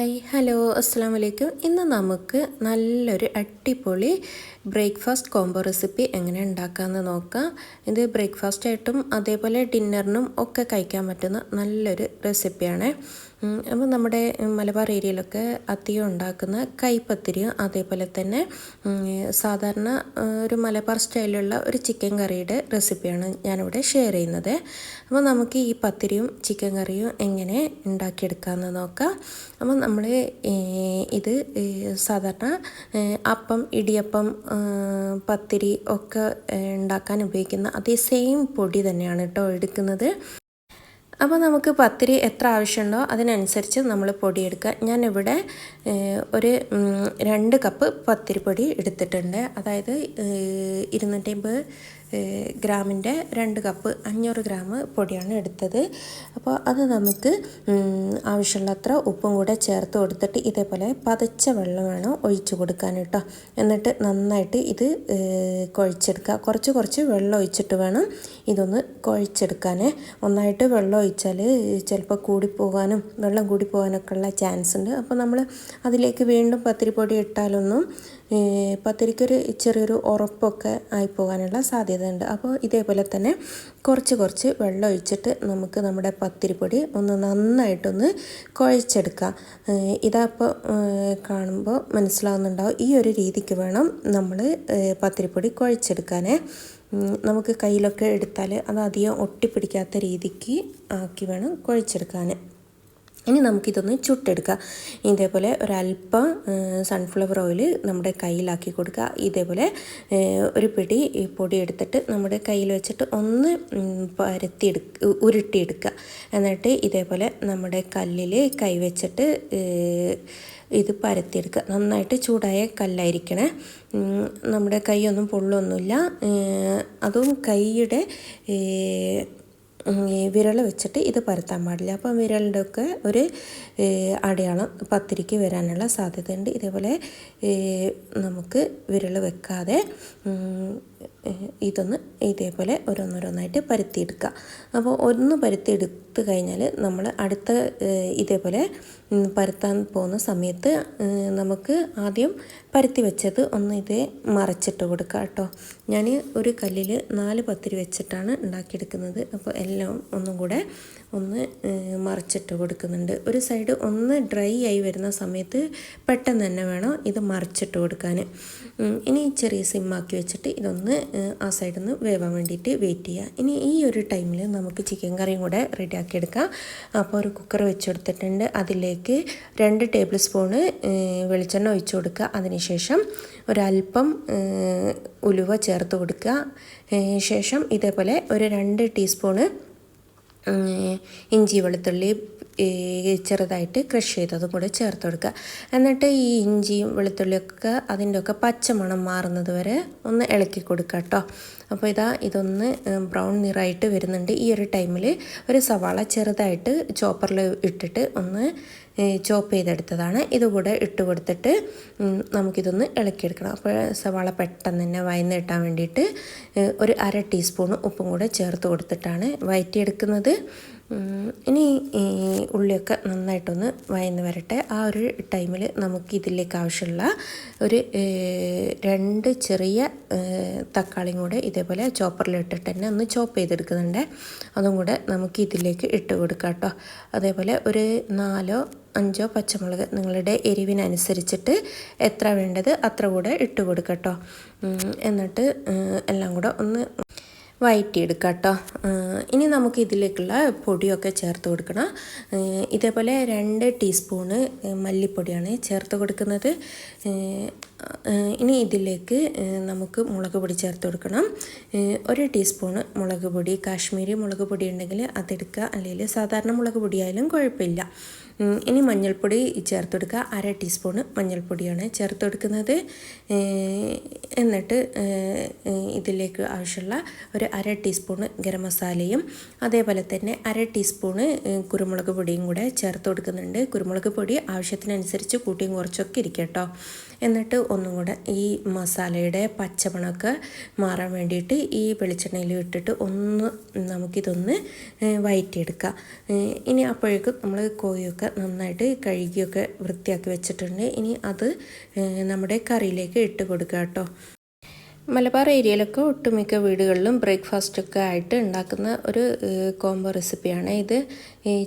Hi hello അസ്സാം വലൈക്കും ഇന്ന് നമുക്ക് നല്ലൊരു അടിപൊളി ബ്രേക്ക്ഫാസ്റ്റ് കോംബോ റെസിപ്പി എങ്ങനെ ഉണ്ടാക്കാമെന്ന് നോക്കാം. ഇത് ബ്രേക്ക്ഫാസ്റ്റ് ആയിട്ടും അതേപോലെ ഡിന്നറിനും ഒക്കെ കഴിക്കാൻ പറ്റുന്ന നല്ലൊരു റെസിപ്പിയാണ്. അപ്പോൾ നമ്മുടെ മലബാർ ഏരിയയിലൊക്കെ അധികം ഉണ്ടാക്കുന്ന കൈപ്പത്തിരിയും അതേപോലെ തന്നെ സാധാരണ ഒരു മലബാർ സ്റ്റൈലുള്ള ഒരു ചിക്കൻ കറിയുടെ റെസിപ്പിയാണ് ഞാനിവിടെ ഷെയർ ചെയ്യുന്നത്. അപ്പോൾ നമുക്ക് ഈ പത്തിരിയും ചിക്കൻ കറിയും എങ്ങനെ ഉണ്ടാക്കിയെടുക്കാമെന്ന് നോക്കാം. അപ്പോൾ നമ്മൾ ഇത് സാധാരണ അപ്പം ഇടിയപ്പം പത്തിരി ഒക്കെ ഉണ്ടാക്കാൻ ഉപയോഗിക്കുന്ന അതേ സെയിം പൊടി തന്നെയാണ് കേട്ടോ എടുക്കുന്നത്. അപ്പോൾ നമുക്ക് പത്തിരി എത്ര ആവശ്യമുണ്ടോ അതിനനുസരിച്ച് നമ്മൾ പൊടിയെടുക്കുക. ഞാനിവിടെ ഒരു രണ്ട് കപ്പ് പത്തിരിപ്പൊടി എടുത്തിട്ടുണ്ട്. അതായത് ഇരുന്നൂറ്റമ്പത് ഗ്രാമിന്റെ രണ്ട് കപ്പ് അഞ്ഞൂറ് ഗ്രാം പൊടിയാണ് എടുത്തത്. അപ്പോൾ അത് നമുക്ക് ആവശ്യമുള്ളത്ര ഉപ്പും കൂടെ ചേർത്ത് കൊടുത്തിട്ട് ഇതേപോലെ പതച്ച വെള്ളം വേണം ഒഴിച്ചു കൊടുക്കാൻ കേട്ടോ. എന്നിട്ട് നന്നായിട്ട് ഇത് കുഴച്ചെടുക്കുക. കുറച്ച് കുറച്ച് വെള്ളം ഒഴിച്ചിട്ട് വേണം ഇതൊന്ന് കുഴച്ചെടുക്കാൻ ഒന്നായിട്ട് വെള്ളം ഒഴിച്ചാൽ ചിലപ്പോൾ കൂടിപ്പോകാനും വെള്ളം കൂടിപ്പോകാനൊക്കെ ഉള്ള ചാൻസ് ഉണ്ട് അപ്പോൾ നമ്മൾ അതിലേക്ക് വീണ്ടും പത്തിരിപ്പൊടി ഇട്ടാലൊന്നും പത്തിരിക്കൊരു ചെറിയൊരു ഉറപ്പൊക്കെ ആയിപ്പോകാനുള്ള സാധ്യതയുണ്ട്. അപ്പോൾ ഇതേപോലെ തന്നെ കുറച്ച് കുറച്ച് വെള്ളം ഒഴിച്ചിട്ട് നമുക്ക് നമ്മുടെ പത്തിരിപ്പൊടി ഒന്ന് നന്നായിട്ടൊന്ന് കുഴച്ചെടുക്കാം. ഇതപ്പോൾ കാണുമ്പോൾ മനസ്സിലാവുന്നുണ്ടാവും. ഈ ഒരു രീതിക്ക് വേണം നമ്മൾ പത്തിരിപ്പൊടി കുഴച്ചെടുക്കാനേ. നമുക്ക് കയ്യിലൊക്കെ എടുത്താൽ അത് അധികം ഒട്ടിപ്പിടിക്കാത്ത രീതിക്ക് ആക്കി വേണം കുഴച്ചെടുക്കാൻ ഇനി നമുക്കിതൊന്ന് ചുട്ടെടുക്കാം. ഇതേപോലെ ഒരല്പം സൺഫ്ലവർ ഓയിൽ നമ്മുടെ കയ്യിലാക്കി കൊടുക്കുക. ഇതേപോലെ ഒരു പിടി പൊടി എടുത്തിട്ട് നമ്മുടെ കയ്യിൽ വെച്ചിട്ട് ഒന്ന് പരത്തിയെടു ഉരുട്ടിയെടുക്കുക. എന്നിട്ട് ഇതേപോലെ നമ്മുടെ കല്ലിൽ കൈവച്ചിട്ട് ഇത് പരത്തിയെടുക്കുക. നന്നായിട്ട് ചൂടായ കല്ലായിരിക്കണേ. നമ്മുടെ കൈയൊന്നും പൊള്ളൊന്നുമില്ല. അതും കൈയുടെ വിരൽ വെച്ചിട്ട് ഇത് പരത്താൻ പാടില്ല. അപ്പം വിരലിന്റെ ഒക്കെ ഒരു അടയാളം പത്തിരിക്ക് വരാനുള്ള സാധ്യതയുണ്ട്. ഇതേപോലെ നമുക്ക് വിരൽ വെക്കാതെ ഇതൊന്ന് ഇതേപോലെ ഓരോന്നോരോന്നായിട്ട് പരത്തിയെടുക്കുക. അപ്പോൾ ഒന്ന് പരത്തിയെടുത്ത് കഴിഞ്ഞാൽ നമ്മൾ അടുത്ത ഇതേപോലെ പരത്താൻ പോകുന്ന സമയത്ത് നമുക്ക് ആദ്യം പരത്തി വെച്ചത് ഒന്ന് ഇതേ മറച്ചിട്ട് കൊടുക്കുക കേട്ടോ. ഞാൻ ഒരു കല്ലിൽ നാല് പത്തിരി വെച്ചിട്ടാണ് ഉണ്ടാക്കിയെടുക്കുന്നത്. അപ്പോൾ എല്ലാം ഒന്നും കൂടെ ഒന്ന് മറിച്ചിട്ട് കൊടുക്കുന്നുണ്ട്. ഒരു സൈഡ് ഒന്ന് ഡ്രൈ ആയി വരുന്ന സമയത്ത് പെട്ടെന്ന് തന്നെ വേണം ഇത് മറിച്ചിട്ട് കൊടുക്കാൻ ഇനി ചെറിയ സിമ്മാക്കി വെച്ചിട്ട് ഇതൊന്ന് ആ സൈഡിൽ നിന്ന് വേവാൻ വേണ്ടിയിട്ട് വെയിറ്റ് ചെയ്യുക ഇനി ഈ ഒരു ടൈമിൽ നമുക്ക് ചിക്കൻ കറിയും കൂടെ റെഡിയാക്കി എടുക്കാം. അപ്പോൾ ഒരു കുക്കർ വെച്ച് കൊടുത്തിട്ടുണ്ട്. അതിലേക്ക് രണ്ട് ടേബിൾ സ്പൂണ് വെളിച്ചെണ്ണ ഒഴിച്ചു കൊടുക്കുക. അതിനുശേഷം ഒരല്പം ഉലുവ ചേർത്ത് കൊടുക്കുക. ശേഷം ഇതേപോലെ ഒരു രണ്ട് ടീസ്പൂണ് ഇഞ്ചി വെളുത്തുള്ളി ചെറുതായിട്ട് ക്രഷ് ചെയ്തതും കൂടെ ചേർത്ത് കൊടുക്കുക. എന്നിട്ട് ഈ ഇഞ്ചിയും വെളുത്തുള്ളിയൊക്കെ അതിന്റെ ഒക്കെ പച്ചമണം മാറുന്നത് വരെ ഒന്ന് ഇളക്കി കൊടുക്കുക കേട്ടോ. അപ്പോൾ ഇതാ ഇതൊന്ന് ബ്രൗൺ നിറായിട്ട് വരുന്നുണ്ട്. ഈ ഒരു ടൈമിൽ ഒരു സവാള ചെറുതായിട്ട് ചോപ്പറിൽ ഇട്ടിട്ട് ഒന്ന് ചോപ്പ് ചെയ്തെടുത്തതാണ്. ഇതുകൂടെ ഇട്ട് കൊടുത്തിട്ട് നമുക്കിതൊന്ന് ഇളക്കിയെടുക്കണം. അപ്പോൾ സവാള പെട്ടെന്ന് തന്നെ വയന്ന് കിട്ടാൻ വേണ്ടിയിട്ട് ഒരു അര ടീസ്പൂൺ ഉപ്പും കൂടെ ചേർത്ത് കൊടുത്തിട്ടാണ് വയറ്റിയെടുക്കുന്നത്. ഇനി ഉള്ളിയൊക്കെ നന്നായിട്ടൊന്ന് വയന്ന് വരട്ടെ. ആ ഒരു ടൈമിൽ നമുക്ക് ഇതിലേക്ക് ആവശ്യമുള്ള ഒരു രണ്ട് ചെറിയ തക്കാളിയും കൂടെ ഇതേപോലെ ചോപ്പറിലിട്ടിട്ട് തന്നെ ഒന്ന് ചോപ്പ് ചെയ്തെടുക്കുന്നുണ്ട്. അതും കൂടെ നമുക്ക് ഇതിലേക്ക് ഇട്ട് കൊടുക്കാം കേട്ടോ. അതേപോലെ ഒരു നാലോ അഞ്ചോ പച്ചമുളക് നിങ്ങളുടെ എരിവിനനുസരിച്ചിട്ട് എത്ര വേണ്ടത് അത്ര കൂടെ ഇട്ട് കൊടുക്കട്ടോ എന്നിട്ട് എല്ലാം കൂടെ ഒന്ന് വഴറ്റിയെടുക്കുക കേട്ടോ ഇനി നമുക്ക് ഇതിലേക്കുള്ള പൊടിയൊക്കെ ചേർത്ത് കൊടുക്കണം. ഇതേപോലെ രണ്ട് ടീസ്പൂണ് മല്ലിപ്പൊടിയാണ് ചേർത്ത് കൊടുക്കുന്നത്. ഇനി ഇതിലേക്ക് നമുക്ക് മുളക് പൊടി ചേർത്ത് കൊടുക്കണം. ഒരു ടീസ്പൂണ് മുളക് പൊടി കാശ്മീരി മുളക് പൊടി ഉണ്ടെങ്കിൽ അതെടുക്കുക. അല്ലെങ്കിൽ സാധാരണ മുളക് പൊടിയായാലും കുഴപ്പമില്ല. ഇനി മഞ്ഞൾപ്പൊടി ചേർത്ത് കൊടുക്കുക അര ടീസ്പൂണ് മഞ്ഞൾപ്പൊടിയാണ് ചേർത്ത് കൊടുക്കുന്നത് എന്നിട്ട് ഇതിലേക്ക് ആവശ്യമുള്ള ഒരു അര ടീസ്പൂണ് ഗരം മസാലയും അതേപോലെ തന്നെ അര ടീസ്പൂണ് കുരുമുളക് പൊടിയും കൂടെ ചേർത്ത് കൊടുക്കുന്നുണ്ട് കുരുമുളക് പൊടി ആവശ്യത്തിനനുസരിച്ച് കൂട്ടിയും കുറച്ചൊക്കെ ഇരിക്കട്ടോ. കേട്ടോ എന്നിട്ട് ഒന്നും കൂടെ ഈ മസാലയുടെ പച്ചമണമൊക്കെ മാറാൻ വേണ്ടിയിട്ട് ഈ വെളിച്ചെണ്ണയിൽ ഇട്ടിട്ട് ഒന്ന് നമുക്കിതൊന്ന് വയറ്റിയെടുക്കാം. ഇനി അപ്പോഴേക്കും നമ്മൾ കോഴിയൊക്കെ നന്നായിട്ട് കഴുകിയൊക്കെ വൃത്തിയാക്കി വെച്ചിട്ടുണ്ട്. ഇനി അത് നമ്മുടെ കറിയിലേക്ക് ഇട്ട് കൊടുക്കുക കേട്ടോ. മലബാർ ഏരിയയിലൊക്കെ ഒട്ടുമിക്ക വീടുകളിലും ബ്രേക്ക്ഫാസ്റ്റൊക്കെ ആയിട്ട് ഉണ്ടാക്കുന്ന ഒരു കോംബോ റെസിപ്പിയാണ് ഇത്.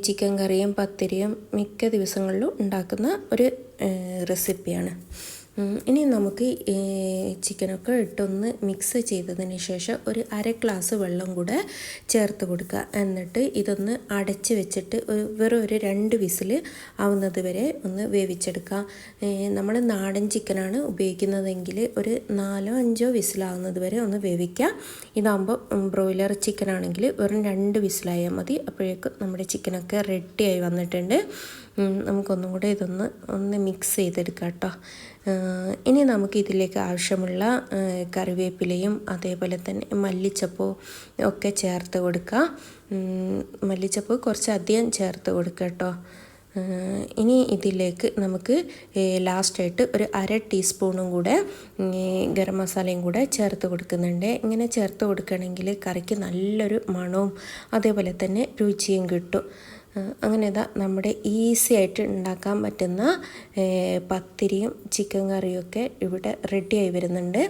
ചിക്കൻ കറിയും പത്തിരിയും മിക്ക ദിവസങ്ങളിലും ഉണ്ടാക്കുന്ന ഒരു റെസിപ്പിയാണ്. ഇനി നമുക്ക് ചിക്കനൊക്കെ ഇട്ടൊന്ന് മിക്സ് ചെയ്തതിന് ശേഷം ഒരു അര ഗ്ലാസ് വെള്ളം കൂടെ ചേർത്ത് കൊടുക്കുക. എന്നിട്ട് ഇതൊന്ന് അടച്ച് വെച്ചിട്ട് ഒരു വെറും ഒരു രണ്ട് വിസിൽ ആവുന്നത് വരെ ഒന്ന് വേവിച്ചെടുക്കുക. നമ്മൾ നാടൻ ചിക്കനാണ് ഉപയോഗിക്കുന്നതെങ്കിൽ ഒരു നാലോ അഞ്ചോ വിസിലാവുന്നത് വരെ ഒന്ന് വേവിക്കുക. ഇതാകുമ്പോൾ ബ്രോയിലർ ചിക്കൻ ആണെങ്കിൽ വെറും രണ്ട് വിസിലായാൽ മതി. അപ്പോഴേക്കും നമ്മുടെ ചിക്കനൊക്കെ റെഡിയായി വന്നിട്ടുണ്ട്. നമുക്കൊന്നും കൂടെ ഇതൊന്ന് ഒന്ന് മിക്സ് ചെയ്തെടുക്കാം കേട്ടോ. ഇനി നമുക്ക് ഇതിലേക്ക് ആവശ്യമുള്ള കറിവേപ്പിലയും അതേപോലെ തന്നെ മല്ലിച്ചപ്പോ ഒക്കെ ചേർത്ത് കൊടുക്കുക മല്ലിച്ചപ്പ് കുറച്ച് അധികം ചേർത്ത് കൊടുക്കുക കേട്ടോ. ഇനി ഇതിലേക്ക് നമുക്ക് ലാസ്റ്റായിട്ട് ഒരു അര ടീസ്പൂണും കൂടെ ഗരം മസാലയും കൂടെ ചേർത്ത് കൊടുക്കുന്നുണ്ട്. ഇങ്ങനെ ചേർത്ത് കൊടുക്കുകയാണെങ്കിൽ കറിക്ക് നല്ലൊരു മണവും അതേപോലെ തന്നെ രുചിയും കിട്ടും. അങ്ങനെ ഇതാ നമ്മുടെ ഈസി ആയിട്ട് ഉണ്ടാക്കാൻ പറ്റുന്ന പത്തിരിയും ചിക്കൻ കറിയൊക്കെ ഇവിടെ റെഡിയായി വരുന്നുണ്ട്.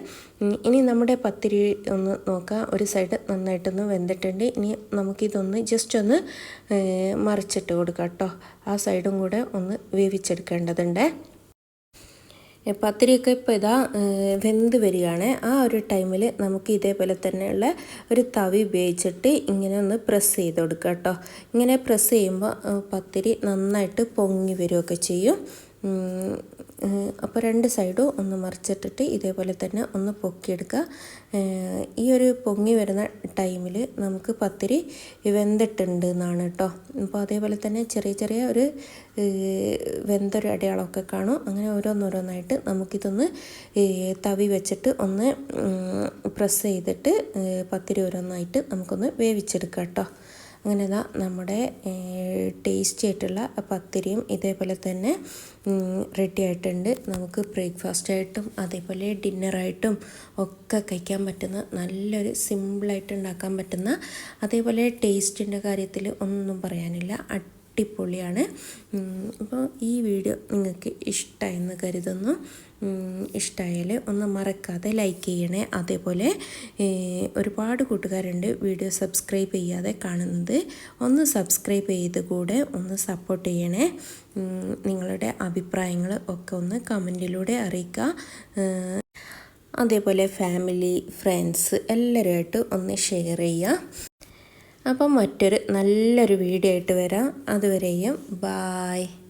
ഇനി നമ്മുടെ പത്തിരി ഒന്ന് നോക്കാം. ഒരു സൈഡ് നന്നായിട്ടൊന്ന് വെന്തിട്ടുണ്ട്. ഇനി നമുക്കിതൊന്ന് ജസ്റ്റ് ഒന്ന് മറിച്ചിട്ട് കൊടുക്കാം കേട്ടോ ആ സൈഡും കൂടെ ഒന്ന് വേവിച്ചെടുക്കേണ്ടതുണ്ട്. പത്തിരിയൊക്കെ ഇപ്പോൾ ഇതാ വെന്ത് വരികയാണ്. ആ ഒരു ടൈമിൽ നമുക്ക് ഇതേപോലെ തന്നെയുള്ള ഒരു തവി ഉപയോഗിച്ചിട്ട് ഇങ്ങനെ ഒന്ന് പ്രസ് ചെയ്ത് കൊടുക്കുക കേട്ടോ. ഇങ്ങനെ പ്രസ് ചെയ്യുമ്പോൾ പത്തിരി നന്നായിട്ട് പൊങ്ങി വരികയൊക്കെ ചെയ്യും. അപ്പോൾ രണ്ട് സൈഡും ഒന്ന് മറിച്ചിട്ടിട്ട് ഇതേപോലെ തന്നെ ഒന്ന് പൊക്കിയെടുക്കുക. ഈ ഒരു പൊങ്ങി വരുന്ന ടൈമിൽ നമുക്ക് പത്തിരി വെന്തിട്ടുണ്ട് എന്നാണ് കേട്ടോ അപ്പോൾ അതേപോലെ തന്നെ ചെറിയ ചെറിയ ഒരു വെന്തൊരു അടയാളമൊക്കെ കാണും. അങ്ങനെ ഓരോന്നോരോന്നായിട്ട് നമുക്കിതൊന്ന് തവി വെച്ചിട്ട് ഒന്ന് പ്രസ് ചെയ്തിട്ട് പത്തിരി ഓരോന്നായിട്ട് നമുക്കൊന്ന് വേവിച്ചെടുക്കാം കേട്ടോ അങ്ങനെ ഇതാ നമ്മുടെ ടേസ്റ്റി ആയിട്ടുള്ള പത്തിരിയും ഇതേപോലെ തന്നെ റെഡി ആയിട്ടുണ്ട്. നമുക്ക് ബ്രേക്ക്ഫാസ്റ്റ് ആയിട്ടും അതേപോലെ ഡിന്നറായിട്ടും ഒക്കെ കഴിക്കാൻ പറ്റുന്ന നല്ലൊരു സിമ്പിളായിട്ട് ഉണ്ടാക്കാൻ പറ്റുന്ന അതേപോലെ ടേസ്റ്റിന്റെ കാര്യത്തിൽ ഒന്നും പറയാനില്ല. അടിപൊളിയാണ്. അപ്പോൾ ഈ വീഡിയോ നിങ്ങൾക്ക് ഇഷ്ടമായെന്ന് കരുതുന്നു. ഇഷ്ടമായാൽ ഒന്ന് മറക്കാതെ ലൈക്ക് ചെയ്യണേ. അതേപോലെ ഒരുപാട് കൂട്ടുകാരുണ്ട് വീഡിയോ സബ്സ്ക്രൈബ് ചെയ്യാതെ കാണുന്നത്. ഒന്ന് സബ്സ്ക്രൈബ് ചെയ്ത് കൂടെ ഒന്ന് സപ്പോർട്ട് ചെയ്യണേ. നിങ്ങളുടെ അഭിപ്രായങ്ങൾ ഒക്കെ ഒന്ന് കമന്റിലൂടെ അറിയിക്കുക അതേപോലെ ഫാമിലി ഫ്രണ്ട്സ് എല്ലാവരുമായിട്ട് ഒന്ന് ഷെയർ ചെയ്യുക അപ്പം മറ്റൊരു നല്ലൊരു വീഡിയോ ആയിട്ട് വരാം. അതുവരെയും ബായ്.